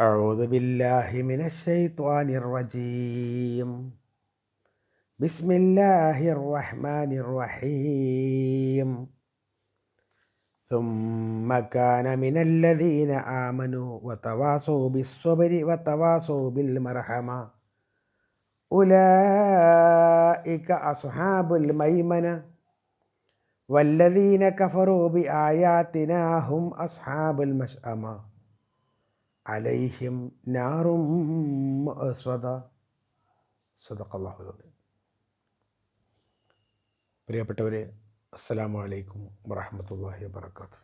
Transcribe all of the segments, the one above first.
أعوذ بالله من الشيطان الرجيم. بسم الله الرحمن الرحيم. ثم كان من الذين آمنوا وتواصوا بالصبر وتواصوا بالمرحمة. أولئك أصحاب الميمنة. والذين كفروا بآياتنا هم أصحاب المشأمة. അലൈഹിം നാറും സ്വത സ്വതക്കല്ലാഹുദ് പ്രിയപ്പെട്ടവരെ അസ്സലാമു അലൈക്കും വറഹമത്തല്ലാഹി വാബർക്കാത്തു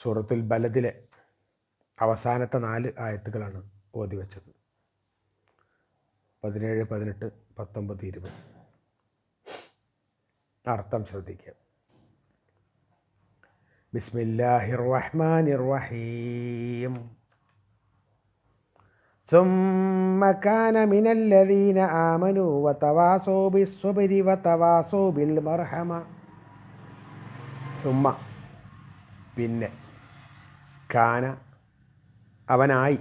സൂറത്തുൽ ബലദിലെ അവസാനത്തെ നാല് ആയത്തുകളാണ് ഓതി വെച്ചത്. പതിനേഴ് പതിനെട്ട് പത്തൊമ്പത് ഇരുപത്. അർത്ഥം ശ്രദ്ധിക്കുക. ബിസ്മില്ലാഹിർ റഹ്മാനിർ റഹീം ثم كان من الذين آمنوا وتواصوا بالصبر وتواصوا بالمرحمة ثم പിന്നെ കാന അവനായി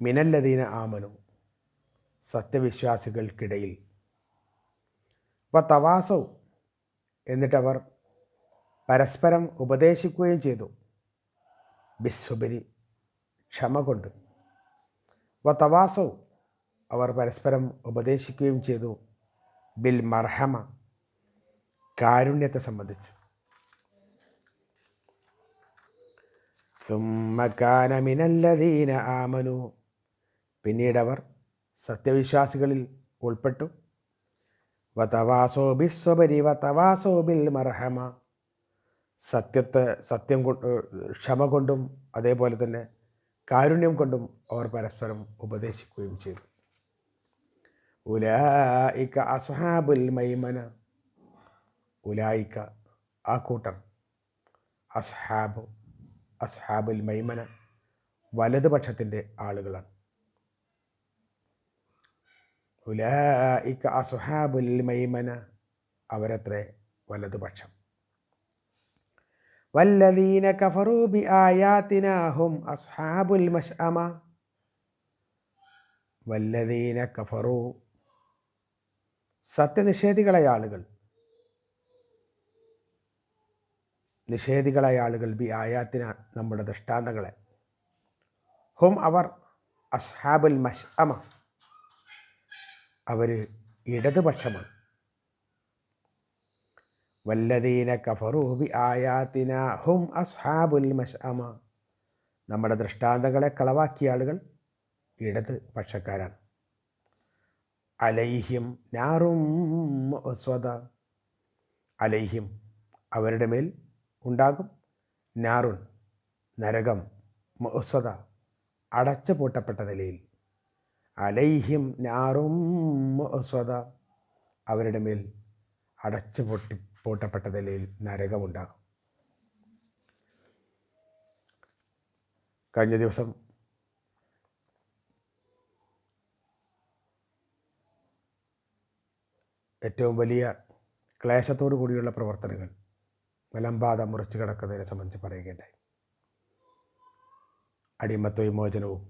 മിനല്ലദീന ആമനു സത്യവിശ്വാസികൾക്കിടയിൽ വ തവാസവും എന്നിട്ടവർ പരസ്പരം ഉപദേശിക്കുകയും ചെയ്തു. ബിസ്വബരി ക്ഷമ കൊണ്ട്. വ തവാസവും അവർ പരസ്പരം ഉപദേശിക്കുകയും ചെയ്തു. ബിൽ മർഹമ കാരുണ്യത്തെ സംബന്ധിച്ച്. സുമ്മക്കാന ആമനു. പിന്നീട് അവർ സത്യവിശ്വാസികളിൽ ഉൾപ്പെട്ടു. വതവാസോ ബിസ്വബരി വതവാസോ ബിൽ മർഹമ. സത്യത്തെ സത്യം കൊണ്ട് ക്ഷമ കൊണ്ടും അതേപോലെ തന്നെ കാരുണ്യം കൊണ്ടും അവർ പരസ്പരം ഉപദേശിക്കുകയും ചെയ്തു. ഉലായിക്ക അസ്ഹാബുൽ മൈമന. ഉലായിക്ക ആ കൂട്ടം. അസ്ഹാബ് അസ്ഹാബുൽ മൈമന വലതുപക്ഷത്തിന്റെ ആളുകളാണ്. ഉലായിക്ക അസ്ഹാബുൽ മൈമന അവരത്രേ വലതുപക്ഷം. വല്ലദീന കഫറൂ ബി ആയാത്തിനാഹും അസ്ഹാബുൽ മഷ്അമ. വല്ലദീന കഫറൂ. സത്യനിഷേധികളായ ആളുകൾ. നിഷേധികളായ ആളുകൾ ബി ആയാത്തിന നമ്മുടെ ദൃഷ്ടാന്തങ്ങളെ. ഹും അവർ അസ്ഹാബുൽ മഷ്അമ. അവർ ഇടതുപക്ഷമാണ്. വല്ലദീന കഫറൂബി ആയാത്തിന ഹും അസ്ഹാബുൽ മസ്അമ നമ്മുടെ ദൃഷ്ടാന്തങ്ങളെ കളവാക്കിയ ആളുകൾ ഇടത് പക്ഷക്കാരാണ്. അലൈഹ്യം നാറും സ്വത അലൈഹ്യം അവരുടെ മേൽ ഉണ്ടാകും നാറുൻ നരകം സ്വത അടച്ചു പൂട്ടപ്പെട്ട നിലയിൽ. അലൈഹ്യം നാറും സ്വത അവരുടെ മേൽ അടച്ചു പൊട്ടി പൂട്ടപ്പെട്ട നിലയിൽ നരകമുണ്ടാകും. കഴിഞ്ഞ ദിവസം ഏറ്റവും വലിയ ക്ലേശത്തോടു കൂടിയുള്ള പ്രവർത്തനങ്ങൾ മലമ്പാത മുറിച്ചു കിടക്കുന്നതിനെ സംബന്ധിച്ച് പറയുകയുണ്ടായി. അടിമത്വ വിമോചനവും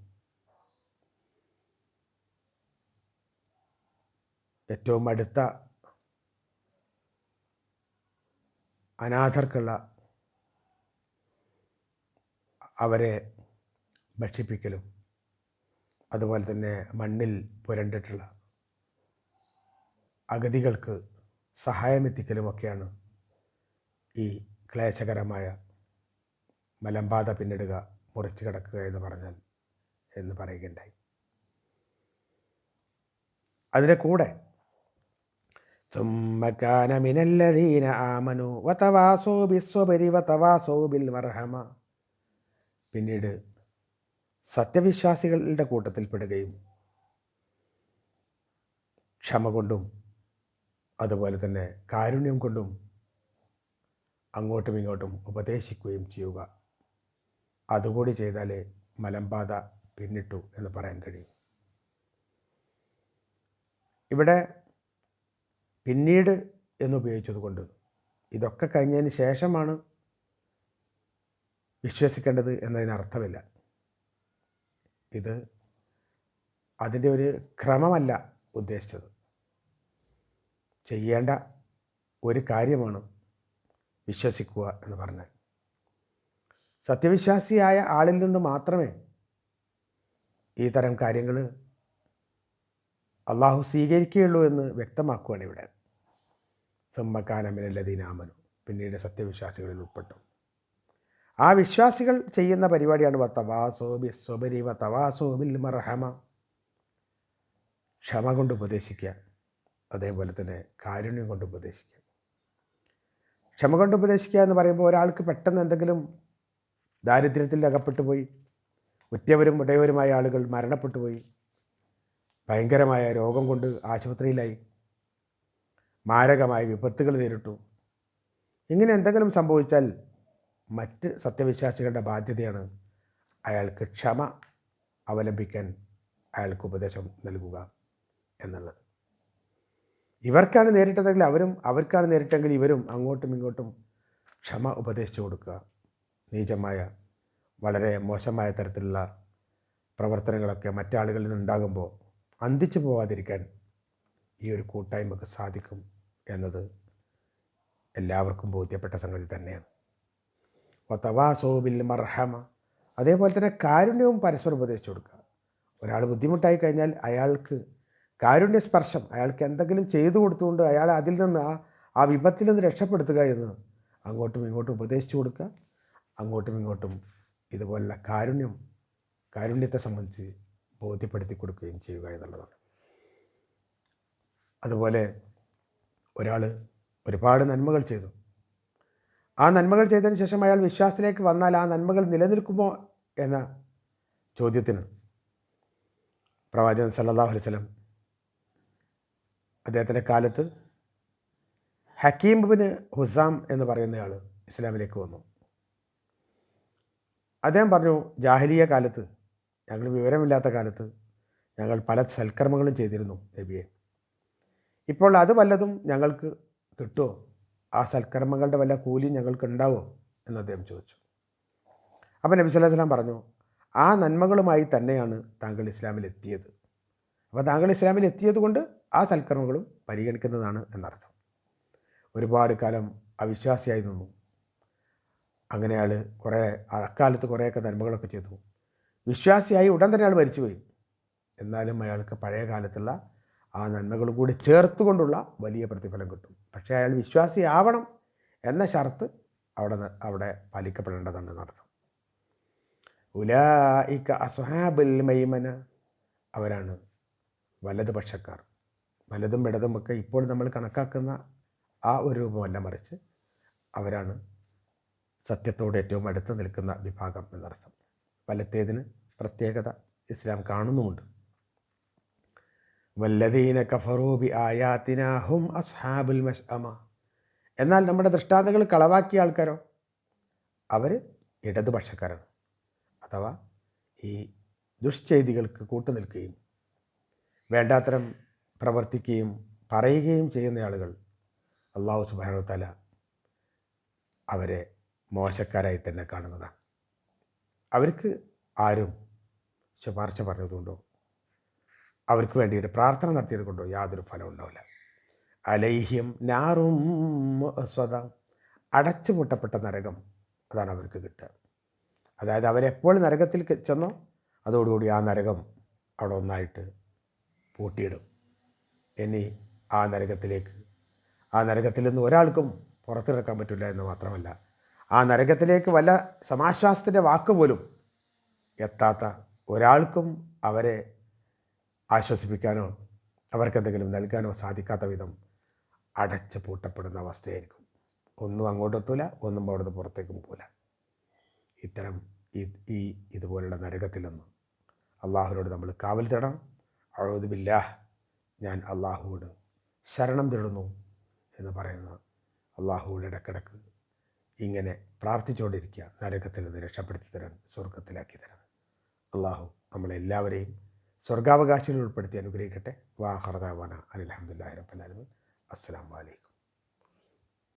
ഏറ്റവും അടുത്ത അനാഥർക്കുള്ള അവരെ ഭക്ഷിപ്പിക്കലും അതുപോലെ തന്നെ മണ്ണിൽ പുരണ്ടിട്ടുള്ള അഗതികൾക്ക് സഹായമെത്തിക്കലുമൊക്കെയാണ് ഈ ക്ലേശകരമായ മലമ്പാത പിന്നിടുക മുറിച്ചു കിടക്കുക എന്ന് പറഞ്ഞാൽ എന്ന് പറയുകയുണ്ടായി. അതിന്റെ കൂടെ ثم كان من الذين آمنوا وتواصوا بالصبر وتواصوا بالمرحمة പിന്നീട് സത്യവിശ്വാസികളുടെ കൂട്ടത്തിൽപ്പെടുകയും ക്ഷമ കൊണ്ടും അതുപോലെ തന്നെ കാരുണ്യം കൊണ്ടും അങ്ങോട്ടും ഇങ്ങോട്ടും ഉപദേശിക്കുകയും ചെയ്യുക അതുകൂടി ചെയ്താലേ മലമ്പാത പിന്നിട്ടു എന്ന് പറയാൻ കഴിയും ഇവിടെ പിന്നീട് എന്നുപയോഗിച്ചത് കൊണ്ട് ഇതൊക്കെ കഴിഞ്ഞതിന് ശേഷമാണ് വിശ്വസിക്കേണ്ടത് എന്നതിനർത്ഥമില്ല. ഇത് അതിന്റെ ഒരു ക്രമമല്ല ഉദ്ദേശിച്ചത്. ചെയ്യേണ്ട ഒരു കാര്യമാണ് വിശ്വസിക്കുക എന്ന് പറഞ്ഞാൽ. സത്യവിശ്വാസിയായ ആളിൽ നിന്ന് മാത്രമേ ഈ തരം കാര്യങ്ങൾ അള്ളാഹു സ്വീകരിക്കുകയുള്ളൂ എന്ന് വ്യക്തമാക്കുകയാണ് ഇവിടെ. സമ്മക്കാനമിനല്ലതീനാമനു പിന്നീട് സത്യവിശ്വാസികളിൽ ഉൾപ്പെട്ടു. ആ വിശ്വാസികൾ ചെയ്യുന്ന പരിപാടിയാണ് തവാസോ ബിസ്വബരി വ തവാസോ ബിൽ മർഹമ. ക്ഷമ കൊണ്ട് ഉപദേശിക്കുക. അതേപോലെ തന്നെ കാരുണ്യം കൊണ്ട് ഉപദേശിക്കുക. ക്ഷമ കൊണ്ട് ഉപദേശിക്കുക എന്ന് പറയുമ്പോൾ ഒരാൾക്ക് പെട്ടെന്ന് എന്തെങ്കിലും ദാരിദ്ര്യത്തിൽ അകപ്പെട്ടു പോയി ഉറ്റവരും ഉടയവരുമായ ആളുകൾ മരണപ്പെട്ടു പോയി ഭയങ്കരമായ രോഗം കൊണ്ട് ആശുപത്രിയിലായി. മാരകമായ വിപത്തുകൾ നേരിട്ടു. ഇങ്ങനെ എന്തെങ്കിലും സംഭവിച്ചാൽ മറ്റ് സത്യവിശ്വാസികളുടെ ബാധ്യതയാണ് അയാൾക്ക് ക്ഷമ അവലംബിക്കാൻ അയാൾക്ക് ഉപദേശം നൽകുക എന്നുള്ളത്. ഇവർക്കാണ് നേരിട്ടതെങ്കിൽ അവരും അവർക്കാണ് നേരിട്ടെങ്കിൽ ഇവരും അങ്ങോട്ടും ഇങ്ങോട്ടും ക്ഷമ ഉപദേശിച്ചു കൊടുക്കുക. നീചമായ വളരെ മോശമായ തരത്തിലുള്ള പ്രവർത്തനങ്ങളൊക്കെ മറ്റാളുകളിൽ നിന്നുണ്ടാകുമ്പോൾ അന്തിച്ചു പോവാതിരിക്കാൻ ഈ ഒരു കൂട്ടായ്മക്ക് സാധിക്കും എന്നത് എല്ലാവർക്കും ബോധ്യപ്പെട്ട സംഗതി തന്നെയാണ്. തവാസോബിൽ മർഹമ. അതേപോലെ തന്നെ കാരുണ്യവും പരസ്പരം ഉപദേശിച്ചു കൊടുക്കുക. ഒരാൾ ബുദ്ധിമുട്ടായി കഴിഞ്ഞാൽ അയാൾക്ക് കാരുണ്യ സ്പർശം അയാൾക്ക് എന്തെങ്കിലും ചെയ്തു കൊടുത്തുകൊണ്ട് അയാൾ അതിൽ നിന്ന് ആ ആ വിപത്തിൽ നിന്ന് രക്ഷപ്പെടുത്തുക എന്ന് അങ്ങോട്ടും ഇങ്ങോട്ടും ഉപദേശിച്ചു കൊടുക്കുക. അങ്ങോട്ടും ഇങ്ങോട്ടും ഇതുപോലുള്ള കാരുണ്യം കാരുണ്യത്തെ സംബന്ധിച്ച് ബോധ്യപ്പെടുത്തി കൊടുക്കുകയും ചെയ്യുക എന്നുള്ളതാണ്. അതുപോലെ ഒരാൾ ഒരുപാട് നന്മകൾ ചെയ്തു. ആ നന്മകൾ ചെയ്തതിന് ശേഷം അയാൾ വിശ്വാസത്തിലേക്ക് വന്നാൽ ആ നന്മകൾ നിലനിൽക്കുമോ എന്ന ചോദ്യത്തിന് പ്രവാചകൻ സല്ലല്ലാഹു അലൈഹി വസല്ലം അദ്ദേഹത്തിന്റെ കാലത്ത് ഹക്കീം ബിന് ഹുസാം എന്ന് പറയുന്നയാൾ ഇസ്ലാമിലേക്ക് വന്നു. അദ്ദേഹം പറഞ്ഞു ജാഹലിയ കാലത്ത് ഞങ്ങൾ വിവരമില്ലാത്ത കാലത്ത് ഞങ്ങൾ പല സൽക്കർമ്മങ്ങളും ചെയ്തിരുന്നു നബിയെ. ഇപ്പോൾ അത് വല്ലതും ഞങ്ങൾക്ക് കിട്ടുമോ ആ സൽക്കർമ്മങ്ങളുടെ വല്ല കൂലി ഞങ്ങൾക്ക് ഉണ്ടാവോ? എന്ന് അദ്ദേഹം ചോദിച്ചു. അപ്പം നബി വസല്ലം പറഞ്ഞു ആ നന്മകളുമായി തന്നെയാണ് താങ്കൾ ഇസ്ലാമിൽ എത്തിയത്. അപ്പോൾ താങ്കൾ ഇസ്ലാമിൽ എത്തിയത് കൊണ്ട് ആ സൽക്കർമ്മങ്ങളും പരിഗണിക്കുന്നതാണ് എന്നർത്ഥം. ഒരുപാട് കാലം അവിശ്വാസിയായി നിന്നു. അങ്ങനെ അയാൾ കുറേ അക്കാലത്ത് കുറേയൊക്കെ നന്മകളൊക്കെ ചെയ്തു. വിശ്വാസിയായി ഉടൻ തന്നെ അയാൾ മരിച്ചുപോയി. എന്നാലും അയാൾക്ക് പഴയ കാലത്തുള്ള ആ നന്മകൾ കൂടി ചേർത്തുകൊണ്ടുള്ള വലിയ പ്രതിഫലം കിട്ടും. പക്ഷേ അയാൾ വിശ്വാസിയാവണം എന്ന ഷർത്ത് അവിടെ അവിടെ പാലിക്കപ്പെടേണ്ടതുണ്ടെന്ന് അർത്ഥം. ഉലായിക്ക അസുഹാബുൽ മൈമന. അവരാണ് വലതുപക്ഷക്കാർ. വലതും ഇടതും ഒക്കെ ഇപ്പോൾ നമ്മൾ കണക്കാക്കുന്ന ആ ഒരു രൂപമല്ല മറിച്ച് അവരാണ് സത്യത്തോട് ഏറ്റവും അടുത്ത് നിൽക്കുന്ന വിഭാഗം എന്നർത്ഥം. വലത്തേതിന് പ്രത്യേകത ഇസ്ലാം കാണുന്നുമുണ്ട്. വല്ലദീന കഫറൂബി ആയാത്തിനാഹും അസ്ഹാബുൽ മസ്അമ എന്നാൽ നമ്മുടെ ദൃഷ്ടാന്തങ്ങൾ കളവാക്കിയ ആൾക്കാരോ? അവർ ഇടതുപക്ഷക്കാരാണ്. അഥവാ ഈ ദുഷ്ചെയ്തികൾക്ക് കൂട്ടുനിൽക്കുകയും വേണ്ടാത്തരം പ്രവർത്തിക്കുകയും പറയുകയും ചെയ്യുന്ന ആളുകൾ അള്ളാഹു സുബാനോ തല അവരെ മോശക്കാരായി തന്നെ കാണുന്നതാണ്. അവർക്ക് ആരും ശുപാർശ പറഞ്ഞതുകൊണ്ടോ അവർക്ക് വേണ്ടിയിട്ട് പ്രാർത്ഥന നടത്തിയത് കൊണ്ടോ യാതൊരു ഫലം ഉണ്ടാവില്ല അലൈഹ്യം നാറും സ്വത അടച്ചുപൂട്ടപ്പെട്ട നരകം അതാണ് അവർക്ക് കിട്ടുക. അതായത് അവരെപ്പോൾ നരകത്തിൽ ചെന്നോ അതോടുകൂടി ആ നരകം അവിടെ ഒന്നായിട്ട് പൂട്ടിയിടും. ഇനി ആ നരകത്തിലേക്ക് ആ നരകത്തിൽ നിന്ന് ഒരാൾക്കും പുറത്തിറക്കാൻ പറ്റില്ല എന്ന് മാത്രമല്ല ആ നരകത്തിലേക്ക് വല്ല സമാശ്വാസത്തിന്റെ വാക്ക് പോലും എത്താത്ത ഒരാൾക്കും അവരെ ആശ്വസിപ്പിക്കാനോ അവർക്കെന്തെങ്കിലും നൽകാനോ സാധിക്കാത്ത വിധം അടച്ചു പൂട്ടപ്പെടുന്ന അവസ്ഥയായിരിക്കും. ഒന്നും അങ്ങോട്ടെത്തൂല ഒന്നും അവിടുന്ന് പുറത്തേക്കും പോല ഇത്തരം ഈ ഇതുപോലുള്ള നരകത്തിലൊന്നും അള്ളാഹുവിനോട് നമ്മൾ കാവൽ തേടണം. അഴുതുമില്ല ഞാൻ അള്ളാഹുവോട് ശരണം തേടുന്നു എന്ന് പറയുന്ന അള്ളാഹുവിടെ ഇടക്കിടക്ക് ഇങ്ങനെ പ്രാർത്ഥിച്ചുകൊണ്ടിരിക്കുക. നരകത്തിൽ നിന്ന് രക്ഷപ്പെടുത്തി തരാൻ സ്വർഗത്തിലാക്കി തരാൻ. അള്ളാഹു നമ്മളെല്ലാവരെയും സ്വർഗാവകാശികൾ ഉൾപ്പെടുത്തി അനുഗ്രഹിക്കട്ടെ. വാഹർദാവാന അലഹമുല്ലാ റബ്ബലാലമീൻ അസ്സാം വലൈക്കും